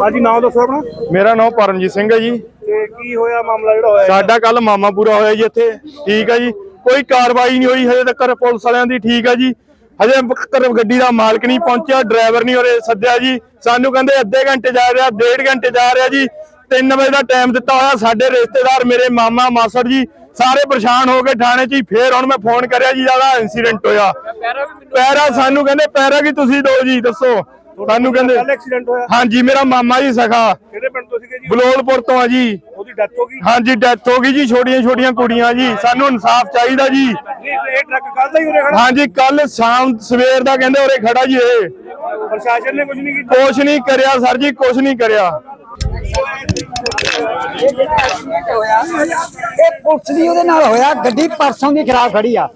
ਹਾਂਜੀ ਨਾਮ ਦੱਸੋ ਆਪਣਾ। ਮੇਰਾ ਨਾਮ ਪਰਮਜੀਤ ਸਿੰਘ ਹੈ ਜੀ। ਤੇ ਕੀ ਹੋਇਆ ਮਾਮਲਾ ਜਿਹੜਾ ਹੋਇਆ ਸਾਡਾ ਕੱਲ ਮਾਮਾ ਪੂਰਾ ਹੋਇਆ ਜੀ ਇੱਥੇ ਠੀਕ ਹੈ ਜੀ। ਕੋਈ ਕਾਰਵਾਈ ਨਹੀਂ ਹੋਈ ਹਜੇ ਤੱਕ ਪੁਲਿਸ ਵਾਲਿਆਂ ਦੀ ਠੀਕ ਹੈ ਜੀ। ਹਜੇ ਘਰ ਗੱਡੀ ਦਾ ਮਾਲਕ ਨਹੀਂ ਪਹੁੰਚਿਆ ਡਰਾਈਵਰ ਨਹੀਂ ਉਰੇ ਸੱਦਿਆ ਜੀ। ਸਾਨੂੰ ਕਹਿੰਦੇ ਅੱਧੇ ਘੰਟੇ ਜਾ ਰਿਹਾ ਡੇਢ ਘੰਟੇ ਜਾ ਰਿਹਾ ਜੀ। 3 ਵਜੇ ਦਾ ਟਾਈਮ ਦਿੱਤਾ ਹੋਇਆ ਸਾਡੇ ਰਿਸ਼ਤੇਦਾਰ ਮੇਰੇ ਮਾਮਾ ਮਾਸੜ ਜੀ। ਸਾਰੇ ਪਰੇਸ਼ਾਨ ਹੋ ਕੇ ਥਾਣੇ 'ਚ ਹੀ ਫੇਰ ਹੁਣ ਮੈਂ ਫੋਨ ਕਰਿਆ ਜੀ ਜ਼ਿਆਦਾ ਇਨਸੀਡੈਂਟ ਹੋਇਆ। ਪੈਰਾ ਸਾਨੂੰ ਕਹਿੰਦੇ ਪੈਰਾ ਕੀ ਤੁਸੀਂ ਦਿਓ ਜੀ ਦੱਸੋ। ਸਾਨੂੰ ਕਹਿੰਦੇ ਕੱਲ ਐਕਸੀਡੈਂਟ ਹੋਇਆ। ਹਾਂਜੀ ਮੇਰਾ ਮਾਮਾ ਜੀ ਸਖਾ। ਕਿਹੜੇ ਪਿੰਡ ਤੋਂ ਸੀਗੇ ਜੀ? ਬਲੋਲਪੁਰ ਤੋਂ ਆ ਜੀ। ਉਹਦੀ ਡੈਥ ਹੋ ਗਈ? ਹਾਂਜੀ ਡੈਥ ਹੋ ਗਈ ਜੀ ਛੋਟੀਆਂ ਛੋਟੀਆਂ ਕੁੜੀਆਂ ਜੀ। ਸਾਨੂੰ ਇਨਸਾਫ ਚਾਹੀਦਾ ਜੀ। ਨਹੀਂ ਇਹ ਟਰੱਕ ਕੱਲ ਦਾ ਹੀ ਉਰੇ ਖੜਾ? ਹਾਂਜੀ ਕੱਲ ਸ਼ਾਮ ਸਵੇਰ ਦਾ ਕਹਿੰਦੇ ਉਰੇ ਖੜਾ ਜੀ ਇਹ। ਪ੍ਰਸ਼ਾਸਨ ਨੇ ਕੁਝ ਨਹੀਂ ਕੀਤਾ? ਕੁਛ ਨਹੀਂ ਕਰਿਆ ਸਰ ਜੀ ਕੁਛ ਨਹੀਂ ਕਰਿਆ। ਹੋਇਆ ਇਹ ਪੁਲਿਸ ਦੀ ਉਹਦੇ ਨਾਲ ਹੋਇਆ ਗੱਡੀ ਪਰਸੋਂ ਦੀ ਖਰਾਬ ਖੜੀ ਆ।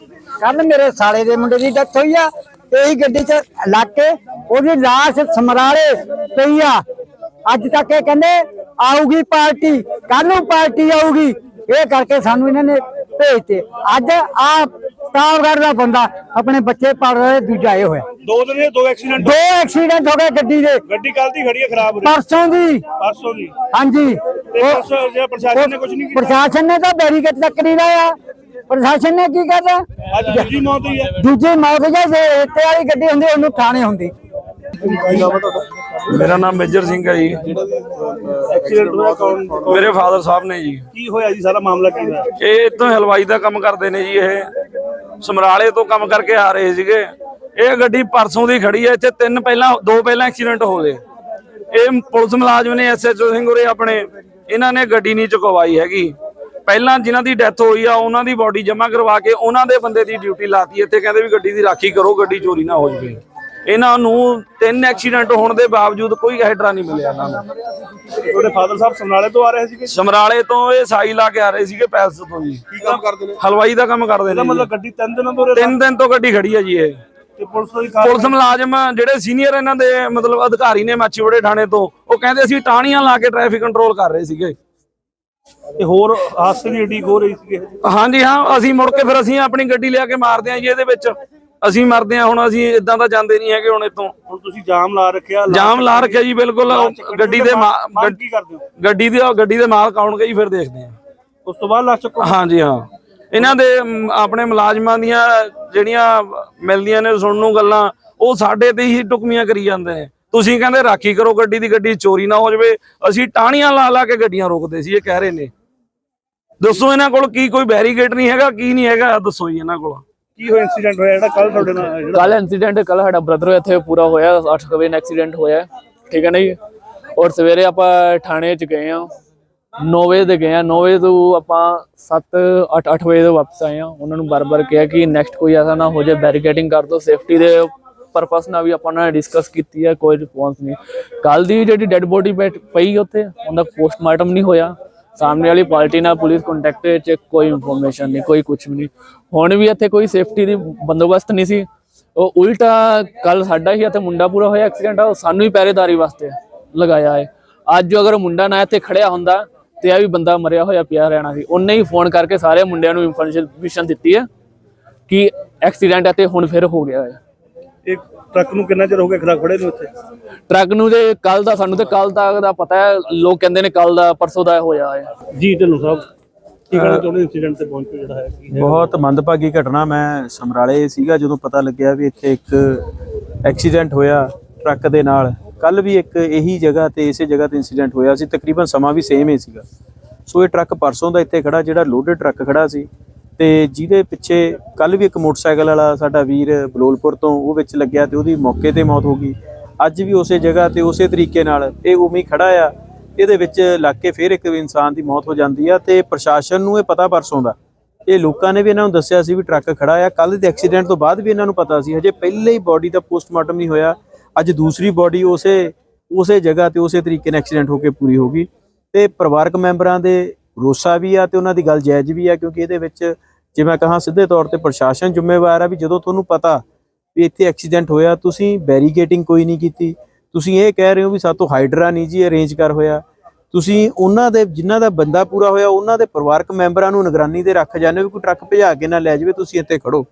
ਕੱਲ ਮੇਰੇ ਸਾਲੇ ਦੇ ਮੁੰਡੇ ਦੀ ਡੈਥ ਹੋਈ ਆ। ਇਹੀ ਗੱਡੀ 'ਚ ਲੱਗ ਕੇ ਉਹਦੀ ਲਾਸ਼ ਸਮਰਾਲੇ ਪਈ ਆ। ਅੱਜ ਤੱਕ ਇਹ ਕਹਿੰਦੇ ਆਊਗੀ ਪਾਰਟੀ ਕੱਲ ਨੂੰ ਪਾਰਟੀ ਆਊਗੀ। ਇਹ ਕਰਕੇ ਸਾਨੂੰ ਇਹਨਾਂ ਨੇ ਭੇਜਤੇ। ਅੱਜ ਆ ਤਾਵਗੜ ਦਾ ਬੰਦਾ ਆਪਣੇ ਬੱਚੇ ਪੜ ਰਹੇ ਦੂਜਾ ਇਹ ਹੋਇਆ। ਦੋ ਦਿਨ ਇਹ ਦੋ ਐਕਸੀਡੈਂਟ ਦੋ ਐਕਸੀਡੈਂਟ ਹੋ ਗਏ ਗੱਡੀ ਦੇ। ਗੱਡੀ ਕੱਲ ਦੀ ਖੜੀ ਹੈ ਖਰਾਬ ਉਰੇ ਪਰਸੋਂ ਦੀ। ਪਰਸੋਂ ਦੀ। ਹਾਂਜੀ। ਤੇ ਪਰਸੋਂ ਜੇ ਪ੍ਰਸ਼ਾਸਨ ਨੇ ਕੁਝ ਨਹੀਂ ਕੀਤਾ। ਪ੍ਰਸ਼ਾਸਨ ਨੇ ਤਾਂ ਬੈਰੀਕੇਡ ਤੱਕ ਨਹੀਂ ਲਾਇਆ। ਪ੍ਰਸ਼ਾਸਨ ਨੇ ਕੀ ਕਰਦਾ ਅੱਜ ਦੂਜੀ ਮੌਤ ਹੋਈ ਹੈ। ਦੂਜੀ ਮੌਤ ਜੇ ਰੇਤੇ ਵਾਲੀ ਗੱਡੀ ਹੁੰਦੀ ਉਹਨੂੰ ਥਾਣੇ ਹੁੰਦੀ। ਮੇਰਾ ਨਾਮ ਮੇਜਰ ਸਿੰਘ ਹੈ ਜੀ। ਐਕਸੀਡੈਂਟ ਹੋਇਆ ਕੌਣ? ਮੇਰੇ ਫਾਦਰ ਸਾਹਿਬ ਨੇ ਜੀ। ਕੀ ਹੋਇਆ ਜੀ? ਸਾਰਾ ਮਾਮਲਾ ਕੀ ਹੋਇਆ? ਇਹ ਇੱਥੋਂ ਹਲਵਾਈ ਦਾ ਕੰਮ ਕਰਦੇ ਨੇ ਜੀ ਇਹ। ਸਮਰਾਲੇ ਤੋਂ ਕੰਮ ਕਰਕੇ ਆ ਰਹੇ ਸੀਗੇ। ਇਹ ਗੱਡੀ ਪਰਸੋਂ ਦੀ ਖੜੀ ਹੈ। ਇੱਥੇ ਤਿੰਨ ਪਹਿਲਾਂ ਦੋ ਪਹਿਲਾਂ ਐਕਸੀਡੈਂਟ ਹੋ ਗਏ। ਇਹ ਪੁਲਿਸ ਮੁਲਾਜ਼ਮ ਨੇ ਐਸਐਚਓ ਸਿੰਘ ਉਰੇ ਆਪਣੇ ਇਹਨਾਂ ਨੇ ਗੱਡੀ ਨਹੀਂ ਚੁਕਵਾਈ ਹੈਗੀ। ਪਹਿਲਾਂ ਜਿਨ੍ਹਾਂ ਦੀ ਡੈਥ ਹੋਈ ਆ ਉਹਨਾਂ ਦੀ ਬਾਡੀ ਜਮ੍ਹਾਂ ਕਰਵਾ ਕੇ ਉਹਨਾਂ ਦੇ ਬੰਦੇ ਦੀ ਡਿਊਟੀ ਲਾਤੀ। ਇੱਥੇ ਕਹਿੰਦੇ ਵੀ ਗੱਡੀ ਦੀ ਰਾਖੀ ਕਰੋ ਗੱਡੀ ਚੋਰੀ ਨਾ ਹੋ ਜਾਵੇ। ਇਹਨਾਂ ਨੂੰ ਤਿੰਨ ਐਕਸੀਡੈਂਟ ਹੋਣ ਦੇ ਬਾਵਜੂਦ ਕੋਈ ਹੈਡਰਾ ਨਹੀਂ ਮਿਲਿਆ ਇਹਨਾਂ ਨੂੰ। ਤੁਹਾਡੇ ਫਾਦਰ ਸਾਹਿਬ ਸਮਨਾਲੇ ਤੋਂ ਆ ਰਹੇ ਸੀਗੇ? ਸਮਰਾਲੇ ਤੋਂ ਇਹ ਸਾਈ ਲਾ ਕੇ ਆ ਰਹੇ ਸੀਗੇ ਪੈਲਸ ਤੋਂ ਜੀ। ਕੀ ਕੰਮ ਕਰਦੇ ਨੇ? ਹਲਵਾਈ ਦਾ ਕੰਮ ਕਰਦੇ ਨੇ ਮਤਲਬ। ਗੱਡੀ ਤਿੰਨ ਦਿਨਾਂ ਤੋਂ ਤਿੰਨ ਦਿਨ ਤੋਂ ਗੱਡੀ ਖੜੀ ਹੈ ਜੀ ਇਹ। ਤੇ ਪੁਲਿਸ ਮੁਲਾਜ਼ਮ ਜਿਹੜੇ ਸੀਨੀਅਰ ਇਹਨਾਂ ਦੇ ਮਤਲਬ ਅਧਿਕਾਰੀ ਨੇ ਮਾਚੀਵਾੜੇ ਥਾਣੇ ਤੋਂ ਉਹ ਕਹਿੰਦੇ ਅਸੀਂ ਟਾਹਣੀਆਂ ਲਾ ਕੇ ਟ੍ਰੈਫਿਕ ਕੰਟਰੋਲ ਕਰ ਰਹੇ ਸੀਗੇ। ਤੇ ਹੋਰ ਹਾਦਸੇ ਦੀ ਏਡੀ ਹੋ ਰਹੀ ਸੀਗੇ। ਹਾਂਜੀ ਹਾਂ ਅਸੀਂ ਮੁੜ ਕੇ ਫਿਰ ਅਸੀਂ ਆਪਣੀ ਗੱਡੀ ਲਿਆ ਕੇ ਮਾਰਦੇ ਹਾਂ ਜੀ ਇਹਦੇ ਵਿੱਚ। ਅਸੀਂ ਮਰਦੇ ਹਾਂ ਹੁਣ ਅਸੀਂ ਇਦਾਂ ਤਾਂ ਜਾਂਦੇ ਨਹੀਂ ਹੈਗੇ ਹੁਣ ਇਤੋਂ ਹੁਣ ਤੁਸੀਂ ਜਾਮ ਲਾ ਰੱਖਿਆ ਜਾਮ ਲਾ ਰੱਖਿਆ ਜੀ ਬਿਲਕੁਲ। ਗੱਡੀ ਦੇ ਕੀ ਕਰਦੇ ਹੋ? ਗੱਡੀ ਦੇ ਗੱਡੀ ਦੇ ਮਾਲਕ ਆਉਣਗੇ ਜੀ ਫਿਰ ਦੇਖਦੇ ਹਾਂ। ਉਸ ਤੋਂ ਬਾਅਦ ਲਾਸ਼ ਚੱਕੋ। ਹਾਂਜੀ ਹਾਂ। ਇਹਨਾਂ ਦੇ ਆਪਣੇ ਮੁਲਾਜ਼ਮਾਂ ਦੀਆਂ ਜਿਹੜੀਆਂ ਮਿਲਦੀਆਂ ਨੇ ਸੁਣਨ ਨੂੰ ਗੱਲਾਂ ਉਹ ਸਾਡੇ ਤੇ ਹੀ ਟੁਕਮੀਆਂ ਕਰੀ ਜਾਂਦੇ ਨੇ। ਤੁਸੀਂ ਕਹਿੰਦੇ ਰਾਖੀ ਕਰੋ ਗੱਡੀ ਦੀ ਗੱਡੀ ਚੋਰੀ ਨਾ ਹੋ ਜਾਵੇ। ਅਸੀਂ ਟਾਹਣੀਆਂ ਲਾ ਲਾ ਕੇ ਗੱਡੀਆਂ ਰੋਕਦੇ ਸੀ ਇਹ ਕਹਿ ਰਹੇ ਨੇ। ਦੱਸੋ ਇਹਨਾਂ ਕੋਲ ਕੀ ਕੋਈ ਬੈਰੀਕੇਡ ਨਹੀਂ ਹੈਗਾ ਕੀ ਨਹੀਂ ਹੈਗਾ ਦੱਸੋ ਜੀ ਇਹਨਾਂ ਕੋਲ। ਕੀ ਹੋਇਆ ਇਨਸੀਡੈਂਟ ਹੋਇਆ? ਜਿਹੜਾ ਕੱਲ ਤੁਹਾਡੇ ਨਾਲ ਜਿਹੜਾ ਕੱਲ ਇਨਸੀਡੈਂਟ ਕੱਲ ਸਾਡਾ ਬ੍ਰਦਰ ਇੱਥੇ ਪੂਰਾ ਹੋਇਆ 8 ਵਜੇ ਐਕਸੀਡੈਂਟ ਹੋਇਆ, ਠੀਕ ਹੈ ਨਾ ਜੀ? ਔਰ ਸਵੇਰੇ ਆਪਾਂ ਥਾਣੇ ਚ ਗਏ ਆ 9 ਵਜੇ ਦੇ ਗਏ ਆ 9 ਵਜੇ ਤੋਂ ਆਪਾਂ 7 8 8 ਵਜੇ ਤੋਂ ਵਾਪਸ ਆਏ ਆ ਉਹਨਾਂ ਨੂੰ ਬਾਰ-ਬਾਰ ਕਿਹਾ ਕਿ ਨੈਕਸਟ ਕੋਈ ਐਸਾ ਨਾ ਹੋ ਜਾਏ ਬੈਰੀਕੇਡਿੰਗ ਕਰ ਦਿਓ ਸੇਫਟੀ ਦੇ ਪਰਪਸ ਨਾਲ ਵੀ ਆਪਾਂ ਨਾਲ ਡਿਸਕਸ ਕੀਤੀ ਹੈ, ਕੋਈ ਰਿਸਪੌਂਸ ਨਹੀਂ। ਕੱਲ ਦੀ ਜਿਹੜੀ ਡੈੱਡ ਬੋਡੀ ਪਈ ਉੱਥੇ, ਉਹਦਾ ਪੋਸਟਮਾਰਟਮ ਨਹੀਂ ਹੋਇਆ। ਸਾਹਮਣੇ ਵਾਲੀ ਪਾਰਟੀ ਨਾਲ ਪੁਲਿਸ ਕੰਟੈਕਟ ਵਿੱਚ ਕੋਈ ਇਨਫੋਰਮੇਸ਼ਨ ਨਹੀਂ, ਕੋਈ ਕੁਝ ਵੀ ਨਹੀਂ। ਹੁਣ ਵੀ ਇੱਥੇ ਕੋਈ ਸੇਫਟੀ ਦੀ ਬੰਦੋਬਸਤ ਨਹੀਂ ਸੀ। ਉਹ ਉਲਟਾ ਕੱਲ ਸਾਡਾ ਹੀ ਇੱਥੇ ਮੁੰਡਾ ਪੂਰਾ ਹੋਇਆ ਐਕਸੀਡੈਂਟ ਆ ਉਹ ਸਾਨੂੰ ਹੀ ਪਹਿਰੇਦਾਰੀ ਵਾਸਤੇ ਲਗਾਇਆ ਹੈ। ਅੱਜ ਅਗਰ ਮੁੰਡਾ ਨਾ ਇੱਥੇ ਖੜਿਆ ਹੁੰਦਾ, ਤੇ ਇਹ ਵੀ ਬੰਦਾ ਮਰਿਆ ਹੋਇਆ ਪਿਆ ਰਹਿਣਾ ਸੀ। ਉਹਨੇ ਹੀ ਫੋਨ ਕਰਕੇ ਸਾਰੇ ਮੁੰਡਿਆਂ ਨੂੰ ਇਨਫੋਰਮੇਸ਼ਨ ਦਿੱਤੀ ਹੈ ਕਿ ਐਕਸੀਡੈਂਟ ਇੱਥੇ ਹੁਣ ਫਿਰ ਹੋ ਗਿਆ ਹੈ। ਇੱਕ ਟਰੱਕ ਨੂੰ ਕਿੰਨਾ ਚਿਰ ਹੋ ਗਿਆ ਖੜਾ ਖੜੇ ਨੂੰ ਇੱਥੇ? ਟਰੱਕ ਨੂੰ ਜੇ ਕੱਲ ਦਾ ਸਾਨੂੰ ਤੇ ਕੱਲ ਤੱਕ ਦਾ ਪਤਾ ਹੈ ਲੋਕ ਕਹਿੰਦੇ ਨੇ ਕੱਲ ਦਾ ਪਰਸੋਂ ਦਾ ਹੋਇਆ ਹੈ। ਜੀ ਢਿੱਲੋਂ ਸਾਹਿਬ ਕੀ ਕਹਿਣਾ ਚਾਹੁੰਦੇ ਇਨਸੀਡੈਂਟ ਤੇ ਪਹੁੰਚੋ ਜਿਹੜਾ ਹੈ? ਕੀ ਹੈ? ਬਹੁਤ ਮੰਦਭਾਗੀ ਘਟਨਾ ਮੈਂ ਸਮਰਾਲੇ ਸੀਗਾ ਜਦੋਂ ਪਤਾ ਲੱਗਿਆ ਵੀ ਇੱਥੇ ਇੱਕ ਐਕਸੀਡੈਂਟ ਹੋਇਆ ਟਰੱਕ ਦੇ ਨਾਲ। ਕੱਲ ਵੀ ਇੱਕ ਇਹੀ ਜਗ੍ਹਾ ਤੇ ਇਸੇ ਜਗ੍ਹਾ ਤੇ ਇਨਸੀਡੈਂਟ ਹੋਇਆ ਸੀ ਤਕਰੀਬਨ ਸਮਾਂ ਵੀ ਸੇਮ ਹੀ ਸੀਗਾ। ਸੋ ਇਹ ਟਰੱਕ ਪਰਸੋਂ ਦਾ ਇੱਥੇ ਖੜਾ ਜਿਹੜਾ ਲੋਡਡ ਟਰੱਕ ਖੜਾ ਸੀ। ਤੇ ਜਿਹਦੇ ਪਿੱਛੇ ਕੱਲ ਵੀ ਇੱਕ ਮੋਟਰਸਾਈਕਲ ਵਾਲਾ ਸਾਡਾ ਵੀਰ ਬਲੋਲਪੁਰ ਤੋਂ ਉਹ ਵਿੱਚ ਲੱਗਿਆ ਤੇ ਉਹਦੀ ਮੌਕੇ ਤੇ ਮੌਤ ਹੋ ਗਈ। ਅੱਜ ਵੀ ਉਸੇ ਜਗ੍ਹਾ ਤੇ ਉਸੇ ਤਰੀਕੇ ਨਾਲ ਇਹ ਉਵੇਂ ਹੀ ਖੜਾ ਆ। ਇਹਦੇ ਵਿੱਚ ਲੱਗ ਕੇ ਫਿਰ ਇੱਕ ਇਨਸਾਨ ਦੀ ਮੌਤ ਹੋ ਜਾਂਦੀ ਆ ਤੇ ਪ੍ਰਸ਼ਾਸਨ ਨੂੰ ਇਹ ਪਤਾ ਪਰਸੋਂ ਦਾ। ਇਹ ਲੋਕਾਂ ਨੇ ਵੀ ਇਹਨਾਂ ਨੂੰ ਦੱਸਿਆ ਸੀ ਵੀ ਟਰੱਕ ਖੜਾ ਆ। ਕੱਲ ਦੇ ਐਕਸੀਡੈਂਟ ਤੋਂ ਬਾਅਦ ਵੀ ਇਹਨਾਂ ਨੂੰ ਪਤਾ ਸੀ। ਹਜੇ ਪਹਿਲੇ ਹੀ ਬਾਡੀ ਦਾ ਪੋਸਟਮਾਰਟਮ ਨਹੀਂ ਹੋਇਆ। ਅੱਜ ਦੂਸਰੀ ਬਾਡੀ ਉਸੇ ਉਸੇ ਜਗ੍ਹਾ ਤੇ ਉਸੇ ਤਰੀਕੇ ਨਾਲ ਐਕਸੀਡੈਂਟ ਹੋ ਕੇ ਪੂਰੀ ਹੋ ਗਈ। ਤੇ ਪਰਿਵਾਰਕ ਮੈਂਬਰਾਂ ਦੇ ਰੋਸਾ ਵੀ ਆ ਤੇ ਉਹਨਾਂ ਦੀ ਗੱਲ ਜਾਇਜ਼ ਵੀ ਆ ਕਿਉਂਕਿ ਇਹਦੇ ਵਿੱਚ ਜੇ ਮੈਂ ਕਹਾਂ ਸਿੱਧੇ ਤੌਰ ਤੇ ਪ੍ਰਸ਼ਾਸਨ ਜ਼ਿੰਮੇਵਾਰ ਆ ਵੀ ਜਦੋਂ ਤੁਹਾਨੂੰ ਪਤਾ ਵੀ ਇੱਥੇ ਐਕਸੀਡੈਂਟ ਹੋਇਆ, ਤੁਸੀਂ ਬੈਰੀਕੇਟਿੰਗ ਕੋਈ ਨਹੀਂ ਕੀਤੀ। ਤੁਸੀਂ ਇਹ ਕਹਿ ਰਹੇ ਹੋ ਵੀ ਸਾਤੋਂ ਹਾਈਡਰਾ ਨਹੀਂ ਜੀ ਅਰੇਂਜ ਕਰ ਹੋਇਆ। ਤੁਸੀਂ ਉਹਨਾਂ ਦੇ, ਜਿਨ੍ਹਾਂ ਦਾ ਬੰਦਾ ਪੂਰਾ ਹੋਇਆ, ਉਹਨਾਂ ਦੇ ਪਰਿਵਾਰਕ ਮੈਂਬਰਾਂ ਨੂੰ ਨਿਗਰਾਨੀ ਤੇ ਰੱਖ ਜਾਂਦੇ ਹੋ ਵੀ ਕੋਈ ਟਰੱਕ ਭਜਾ ਕੇ ਨਾ ਲੈ ਜਾਵੇ, ਤੁਸੀਂ ਇੱਥੇ ਖੜੋ।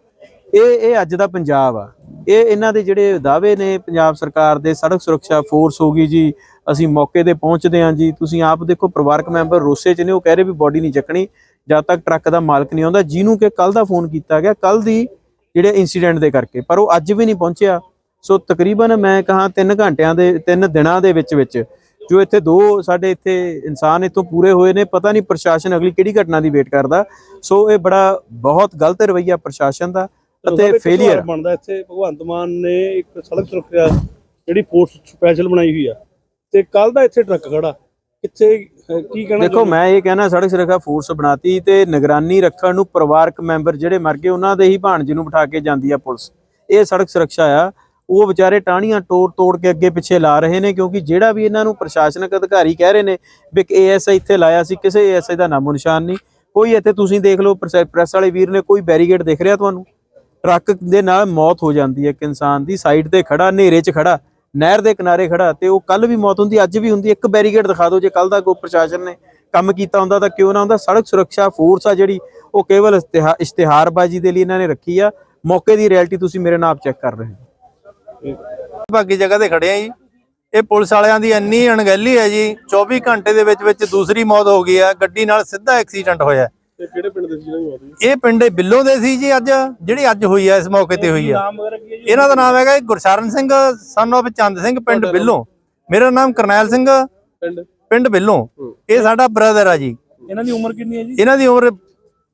ਇਹ ਇਹ ਅੱਜ ਦਾ ਪੰਜਾਬ ਆ। ਇਹ ਇਹਨਾਂ ਦੇ ਜਿਹੜੇ ਦਾਅਵੇ ਨੇ ਪੰਜਾਬ ਸਰਕਾਰ ਦੇ, ਸੜਕ ਸੁਰੱਖਿਆ ਫੋਰਸ ਹੋ ਗਈ ਜੀ, ਅਸੀਂ ਮੌਕੇ ਤੇ ਪਹੁੰਚਦੇ ਹਾਂ ਜੀ। ਤੁਸੀਂ ਆਪ ਦੇਖੋ, ਪਰਿਵਾਰਕ ਮੈਂਬਰ ਰੋਸੇ ਚ ਨੇ, ਉਹ ਕਹਿ ਰਹੇ ਵੀ ਬੋਡੀ ਨਹੀਂ ਚੱਕਣੀ, ਜਦ ਤੱਕ ਟਰੱਕ ਦਾ ਮਾਲਕ ਨਹੀਂ ਆਉਂਦਾ। ਜਿਹਨੂੰ ਕਿ ਕੱਲ ਦਾ ਫੋਨ ਕੀਤਾ ਗਿਆ ਕੱਲ ਦੀ ਜਿਹੜੇ ਇਨਸੀਡੈਂਟ ਦੇ ਕਰਕੇ, ਪਰ ਉਹ ਅੱਜ ਵੀ ਨਹੀਂ ਪਹੁੰਚਿਆ। ਸੋ ਤਕਰੀਬਨ ਮੈਂ ਕਹਾ 3 ਘੰਟਿਆਂ ਦੇ 3 ਦਿਨਾਂ ਦੇ ਵਿੱਚ ਵਿੱਚ ਜੋ ਇੱਥੇ ਦੋ ਸਾਡੇ ਇੱਥੇ ਇਨਸਾਨ ਇੱਥੋਂ ਪੂਰੇ ਹੋਏ ਨੇ, ਪਤਾ ਨਹੀਂ ਪ੍ਰਸ਼ਾਸਨ ਅਗਲੀ ਕਿਹੜੀ ਘਟਨਾ ਦੀ ਵੇਟ ਕਰਦਾ। ਸੋ ਇਹ ਬੜਾ ਬਹੁਤ ਗਲਤ ਰਵੱਈਆ ਪ੍ਰਸ਼ਾਸਨ ਦਾ। ਅਤੇ ਇੱਕ ਫੇਲਿਅਰ ਬਣਦਾ ਇੱਥੇ ਭਗਵੰਤ ਮਾਨ ਨੇ ਇੱਕ ਸੜਕ ਸੁਰੱਖਿਆ ਜਿਹੜੀ ਫੋਰਸ ਸਪੈਸ਼ਲ ਬਣਾਈ ਹੋਈ ਆ। ਤੇ ਕੱਲ ਦਾ ਇੱਥੇ ਟਰੱਕ ਖੜਾ। ਕਿੱਥੇ ਕੀ ਕਹਿਣਾ ਦੇਖੋ ਮੈਂ ਇਹ ਕਹਿਣਾ ਸੜਕ ਸੁਰੱਖਿਆ ਫੋਰਸ ਬਣਾਤੀ ਤੇ ਨਿਗਰਾਨੀ ਰੱਖਣ ਨੂੰ ਪਰਿਵਾਰਕ ਮੈਂਬਰ ਜਿਹੜੇ ਮਰ ਗਏ ਉਹਨਾਂ ਦੇ ਹੀ ਭਾਣਜੇ ਨੂੰ ਬਿਠਾ ਕੇ ਜਾਂਦੀ ਆ ਪੁਲਿਸ। ਇਹ ਸੜਕ ਸੁਰੱਖਿਆ ਆ। ਉਹ ਵਿਚਾਰੇ ਟਾਹਣੀਆਂ ਤੋੜ ਤੋੜ ਕੇ ਅੱਗੇ ਪਿੱਛੇ ਲਾ ਰਹੇ ਨੇ ਕਿਉਂਕਿ ਜਿਹੜਾ ਵੀ ਇਹਨਾਂ ਨੂੰ ਪ੍ਰਸ਼ਾਸਨਿਕ ਅਧਿਕਾਰੀ ਕਹਿ ਰਹੇ ਨੇ ਵੀ ਏਐਸਆਈ ਇੱਥੇ ਲਾਇਆ ਸੀ ਕਿਸੇ ਏਐਸਆਈ ਦਾ ਨਾਮੋ ਨਿਸ਼ਾਨ ਨਹੀਂ। ਕੋਈ ਇੱਥੇ ਤੁਸੀਂ ਦੇਖ ਲਓ ਪ੍ਰੈਸ ਵਾਲੇ ਵੀਰ ਨੇ ਕੋਈ ਬੈਰੀਗੇਡ ਦਿਖ ਰਿਹਾ ਤੁਹਾਨੂੰ? ਟਰੱਕ ਦੇ ਨਾਲ ਮੌਤ ਹੋ ਜਾਂਦੀ ਹੈ। ਇੱਕ ਇਨਸਾਨ ਦੀ ਸਾਈਡ ਤੇ ਖੜਾ, ਹਨੇਰੇ 'ਚ ਖੜਾ, ਨਹਿਰ ਦੇ ਕਿਨਾਰੇ ਖੜਾ ਤੇ ਉਹ ਕੱਲ ਵੀ ਮੌਤ ਹੁੰਦੀ, ਅੱਜ ਵੀ ਹੁੰਦੀ। ਇੱਕ ਬੈਰੀਗੇਡ ਦਿਖਾ ਦਿਓ, ਜੇ ਕੱਲ ਦਾ ਕੋਈ ਪ੍ਰਸ਼ਾਸਨ ਨੇ ਕੰਮ ਕੀਤਾ ਹੁੰਦਾ ਤਾਂ ਕਿਉਂ ਨਾ ਹੁੰਦਾ? ਸੜਕ ਸੁਰੱਖਿਆ ਫੋਰਸ ਆ ਜਿਹੜੀ, ਉਹ ਕੇਵਲ ਇਸ਼ਤਿਹਾਰਬਾਜ਼ੀ ਦੇ ਲਈ ਇਹਨਾਂ ਨੇ ਰੱਖੀ ਆ। ਮੌਕੇ ਦੀ ਰਿਐਲਿਟੀ ਤੁਸੀਂ ਮੇਰੇ ਨਾਲ ਚੈੱਕ ਕਰ ਰਹੇ ਹੋ। ਬਾਕੀ ਜਗ੍ਹਾ ਤੇ ਖੜੇ ਆ ਜੀ। ਇਹ ਪੁਲਿਸ ਵਾਲਿਆਂ ਦੀ ਇੰਨੀ ਅਣਗਹਿਲੀ ਹੈ ਜੀ 24 ਘੰਟੇ ਦੇ ਵਿੱਚ ਵਿੱਚ ਦੂਸਰੀ ਮੌਤ ਹੋ ਗਈ ਆ। ਗੱਡੀ ਨਾਲ ਸਿੱਧਾ ਐਕਸੀਡੈਂਟ ਹੋਇਆ। ਤੇ ਕਿਹੜੇ ਪਿੰਡ ਦੇ ਸੀ ਜਿਹਨਾਂ ਦੀ ਮੌਤ ਹੋਈ? ਇਹ ਪਿੰਡ ਬਿੱਲੋਂ ਦੇ ਸੀ ਜੀ ਅੱਜ ਜਿਹੜੀ ਅੱਜ ਹੋਈ ਆ ਇਸ ਮੌਕੇ ਤੇ ਹੋਈ ਆ। ਨਾਮ ਵਗੈਰਾ ਕੀ ਹੈ ਜੀ? ਇਹਨਾਂ ਦਾ ਨਾਮ ਹੈਗਾ ਜੀ ਗੁਰਸ਼ਰਨ ਸਿੰਘ ਸਨ of ਚੰਦ ਸਿੰਘ ਪਿੰਡ ਬਿੱਲੋਂ। ਮੇਰਾ ਨਾਮ ਕਰਨੈਲ ਸਿੰਘ। ਪਿੰਡ? ਪਿੰਡ ਬਿੱਲੋਂ। ਇਹ ਸਾਡਾ ਬ੍ਰਦਰ ਆ ਜੀ। ਇਹਨਾਂ ਦੀ ਉਮਰ ਕਿੰਨੀ ਹੈ ਜੀ? ਇਹਨਾਂ ਦੀ ਉਮਰ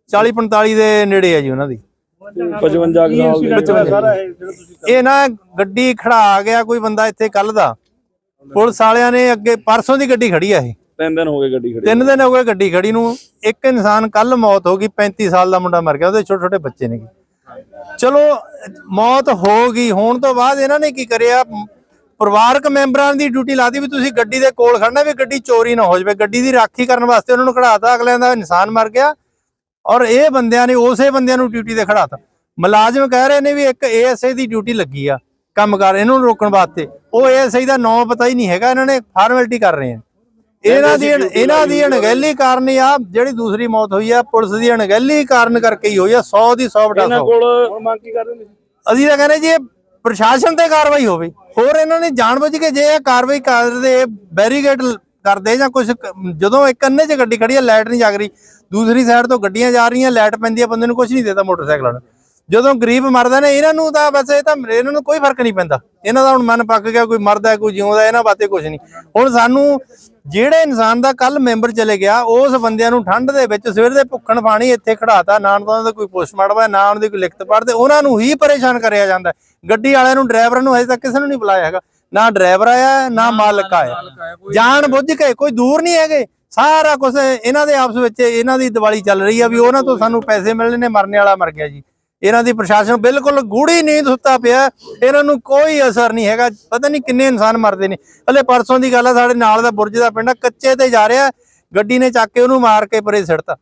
40 45 ਦੇ ਨੇੜੇ ਆ ਜੀ ਉਹਨਾਂ ਦੀ। 55 ਸਾਲ ਦੇ। ਸਾਰਾ ਇਹ ਜਿਹੜਾ ਤੁਸੀਂ ਇਹ ਨਾ ਗੱਡੀ ਖੜਾ ਗਿਆ ਕੋਈ ਬੰਦਾ ਇੱਥੇ ਕੱਲ ਦਾ। ਪੁਲਿਸ ਵਾਲਿਆਂ ਨੇ ਅੱਗੇ ਪਰਸੋਂ ਦੀ ਗੱਡੀ ਖੜੀ ਆ ਇਹ। ਤਿੰਨ ਦਿਨ ਹੋ ਗਏ ਗੱਡੀ ਖੜੀ ਤਿੰਨ ਦਿਨ ਹੋ ਗਏ ਗੱਡੀ ਖੜੀ ਨੂੰ। ਇੱਕ ਇਨਸਾਨ ਕੱਲ ਮੌਤ ਹੋ ਗਈ 35 ਸਾਲ ਦਾ ਮੁੰਡਾ ਮਰ ਗਿਆ ਉਹਦੇ ਛੋਟੇ ਛੋਟੇ ਬੱਚੇ ਨੇ। ਚਲੋ ਮੌਤ ਹੋ ਗਈ। ਹੋਣ ਤੋਂ ਬਾਅਦ ਇਹਨਾਂ ਨੇ ਕੀ ਕਰਿਆ? ਪਰਿਵਾਰਕ ਮੈਂਬਰਾਂ ਦੀ ਡਿਊਟੀ ਲਾਤੀ ਵੀ ਤੁਸੀਂ ਗੱਡੀ ਦੇ ਕੋਲ ਖੜਨਾ ਵੀ ਗੱਡੀ ਚੋਰੀ ਨਾ ਹੋ ਜਾਵੇ। ਗੱਡੀ ਦੀ ਰਾਖੀ ਕਰਨ ਵਾਸਤੇ ਉਹਨਾਂ ਨੂੰ ਖੜਾਤਾ। ਅਗਲਿਆਂ ਦਾ ਇਨਸਾਨ ਮਰ ਗਿਆ। ਔਰ ਇਹ ਬੰਦਿਆਂ ਨੇ ਉਸੇ ਬੰਦਿਆਂ ਨੂੰ ਡਿਊਟੀ ਤੇ ਖੜਾਤਾ। ਮੁਲਾਜ਼ਮ ਕਹਿ ਰਹੇ ਨੇ ਵੀ ਇੱਕ ਏਐਸਆਈ ਦੀ ਡਿਊਟੀ ਲੱਗੀ ਆ। ਕੰਮ ਕਰ ਇਹਨੂੰ ਰੋਕਣ ਵਾਸਤੇ। ਉਹ ਏਐਸਆਈ ਦਾ ਨਾਂ ਪਤਾ ਹੀ ਨਹੀਂ ਹੈਗਾ। ਇਹਨਾਂ ਨੇ ਫਾਰਮੈਲਿਟੀ ਕਰ ਰਹੇ ਆ। ਇਹਨਾਂ ਦੀ ਇਹਨਾਂ ਦੀ ਅਣਗਹਿਲੀ ਕਾਰਨ ਹੀ ਆ ਜਿਹੜੀ ਦੂਸਰੀ ਮੌਤ ਹੋਈ ਆ ਪੁਲਿਸ ਦੀ ਅਣਗਹਿਲੀ ਕਾਰਨ ਕਰਕੇ ਹੀ ਹੋਈ ਆ 100 ਦੀ 100 ਬਟਾ ਇਹਨਾਂ 100 ਕੋਲ ਹੁਣ ਮੰਗ ਕੀ ਕਰਦੇ ਨੇ ਅਸੀਂ ਤਾਂ ਕਹਿੰਦੇ ਜੀ ਇਹ ਪ੍ਰਸ਼ਾਸਨ ਤੇ ਕਾਰਵਾਈ ਹੋਵੇ। ਹੋਰ ਇਹਨਾਂ ਨੇ ਜਾਣਬੁੱਝ ਕੇ ਜੇ ਇਹ ਕਾਰਵਾਈ ਕਰਦੇ ਬੈਰੀਗੇਡ ਕਰਦੇ ਜਾਂ ਕੁਝ ਜਦੋਂ ਇੱਕ ਅੰਨੇ 'ਚ ਗੱਡੀ ਖੜੀ ਹੈ ਲਾਈਟ ਨਹੀਂ ਜਗ ਰਹੀ ਦੂਸਰੀ ਸਾਈਡ ਤੋਂ ਗੱਡੀਆਂ ਜਾ ਰਹੀਆਂ ਲਾਈਟ ਪੈਂਦੀ ਹੈ ਬੰਦੇ ਨੂੰ ਕੁਝ ਨਹੀਂ ਦੇਤਾ ਮੋਟਰਸਾਈਕਲਾਂ ਨੂੰ। ਜਦੋਂ ਗਰੀਬ ਮਰਦਾ ਨੇ ਇਹਨਾਂ ਨੂੰ ਤਾਂ ਬਸ ਇਹ ਤਾਂ ਇਹਨਾਂ ਨੂੰ ਕੋਈ ਫ਼ਰਕ ਨਹੀਂ ਪੈਂਦਾ। ਇਹਨਾਂ ਦਾ ਹੁਣ ਮਨ ਪੱਕ ਗਿਆ ਕੋਈ ਮਰਦਾ ਕੋਈ ਜਿਉਂਦਾ ਇਹਨਾਂ ਬਾਤੇ ਕੁਝ ਨਹੀਂ। ਹੁਣ ਸਾਨੂੰ ਜਿਹੜੇ ਇਨਸਾਨ ਦਾ ਕੱਲ ਮੈਂਬਰ ਚਲੇ ਗਿਆ ਉਸ ਬੰਦਿਆਂ ਨੂੰ ਠੰਡ ਦੇ ਵਿੱਚ ਸਵੇਰ ਦੇ ਭੁੱਖਣ ਪਾਣੀ ਇੱਥੇ ਖੜਾਤਾ ਨਾ ਉਹਨਾਂ ਦਾ ਕੋਈ ਪੋਸਟਮਾਰਟਮ ਹੈ ਨਾ ਉਹਨਾਂ ਦੀ ਕੋਈ ਲਿਖਤ ਪੜ੍ਹਦੇ ਉਹਨਾਂ ਨੂੰ ਹੀ ਪਰੇਸ਼ਾਨ ਕਰਿਆ ਜਾਂਦਾ। ਗੱਡੀ ਵਾਲਿਆਂ ਨੂੰ ਡਰਾਈਵਰਾਂ ਨੂੰ ਹਜੇ ਤੱਕ ਕਿਸੇ ਨੂੰ ਨਹੀਂ ਬੁਲਾਇਆ ਹੈਗਾ। ਨਾ ਡਰਾਈਵਰ ਆਇਆ ਨਾ ਮਾਲਕ ਆਇਆ। ਜਾਣ ਬੁੱਝ ਕੇ ਕੋਈ ਦੂਰ ਨਹੀਂ ਹੈਗੇ। ਸਾਰਾ ਕੁਝ ਇਹਨਾਂ ਦੇ ਆਪਸ ਵਿੱਚ ਇਹਨਾਂ ਦੀ ਦੀਵਾਲੀ ਚੱਲ ਰਹੀ ਆ ਵੀ ਉਹਨਾਂ ਤੋਂ ਸਾਨੂੰ ਪੈਸੇ ਮਿਲਣੇ ਨੇ ਮਰਨੇ ਵਾਲਾ ਮਰ ਗਿਆ ਜੀ। ਇਹਨਾਂ ਦੀ ਪ੍ਰਸ਼ਾਸਨ ਬਿਲਕੁਲ ਗੂੜੀ ਨੀਂਦ ਸੁੱਤਾ ਪਿਆ। ਇਹਨਾਂ ਨੂੰ ਕੋਈ ਅਸਰ ਨਹੀਂ ਹੈਗਾ। ਪਤਾ ਨਹੀਂ ਕਿੰਨੇ ਇਨਸਾਨ ਮਰਦੇ ਨੇ। ਹਲੇ ਪਰਸੋਂ ਦੀ ਗੱਲ ਆ, ਸਾਡੇ ਨਾਲ ਦਾ ਬੁਰਜ ਦਾ ਪਿੰਡ ਕੱਚੇ ਤੇ ਜਾ ਰਿਹਾ। ਗੱਡੀ ਨੇ ਚੱਕ ਕੇ ਉਹਨੂੰ ਮਾਰ ਕੇ ਪਰੇ ਸਿੱਟਤਾ।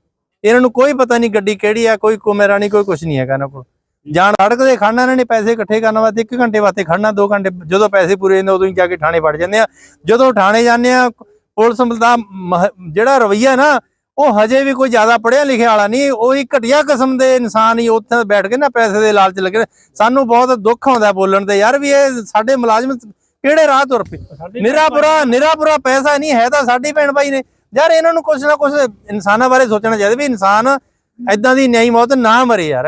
ਇਹਨਾਂ ਨੂੰ ਕੋਈ ਪਤਾ ਨਹੀਂ ਗੱਡੀ ਕਿਹੜੀ ਆ, ਕੋਈ ਕੁਮੇਰਾ ਨਹੀਂ ਕੋਈ ਕੁਝ ਨਹੀਂ ਹੈਗਾ ਇਹਨਾਂ ਕੋਲ। ਜਾਣ ਸੜਕ ਦੇ ਖੜਨਾ ਇਹਨਾਂ ਨੇ, ਪੈਸੇ ਇਕੱਠੇ ਕਰਨ ਵਾਸਤੇ 1 ਘੰਟੇ ਵਾਸਤੇ ਖੜਨਾ 2 ਘੰਟੇ ਜਦੋਂ ਪੈਸੇ ਪੂਰੇ ਹੁੰਦੇ ਉਦੋਂ ਹੀ ਜਾ ਕੇ ਥਾਣੇ ਵੜ ਜਾਂਦੇ ਆ। ਜਦੋਂ ਥਾਣੇ ਜਾਂਦੇ ਆ, ਪੁਲਿਸ ਦਾ ਮਹ- ਜਿਹੜਾ ਰਵਈਆ ਨਾ ਉਹ ਹਜੇ ਵੀ ਕੋਈ ਜ਼ਿਆਦਾ ਪੜਿਆ ਲਿਖਿਆ ਵਾਲਾ ਨਹੀਂ ਉਹੀ ਘਟੀਆ ਕਿਸਮ ਦੇ ਇਨਸਾਨ ਹੀ ਉੱਥੇ ਬੈਠ ਕੇ ਨਾ ਪੈਸੇ ਦੇ ਲਾਲਚ ਲੱਗੇ। ਸਾਨੂੰ ਬਹੁਤ ਦੁੱਖ ਆਉਂਦਾ ਬੋਲਣ ਤੇ ਯਾਰ ਵੀ ਇਹ ਸਾਡੇ ਮੁਲਾਜ਼ਮ ਕਿਹੜੇ ਰਾਹ ਤੁਰ ਪਏ? ਨਿਰਾਪੁਰਾ ਨਿਰਾਪੁਰਾ ਪੈਸਾ ਨਹੀਂ ਹੈ ਤਾਂ ਸਾਡੀ ਭੈਣ ਭਾਈ ਨੇ। ਯਾਰ ਇਹਨਾਂ ਨੂੰ ਕੁਛ ਨਾ ਕੁਛ ਇਨਸਾਨਾਂ ਬਾਰੇ ਸੋਚਣਾ ਚਾਹੀਦਾ ਵੀ ਇਨਸਾਨ ਐਦਾਂ ਦੀ ਨਿਆਈ ਮੌਤ ਨਾ ਮਰੇ ਯਾਰ।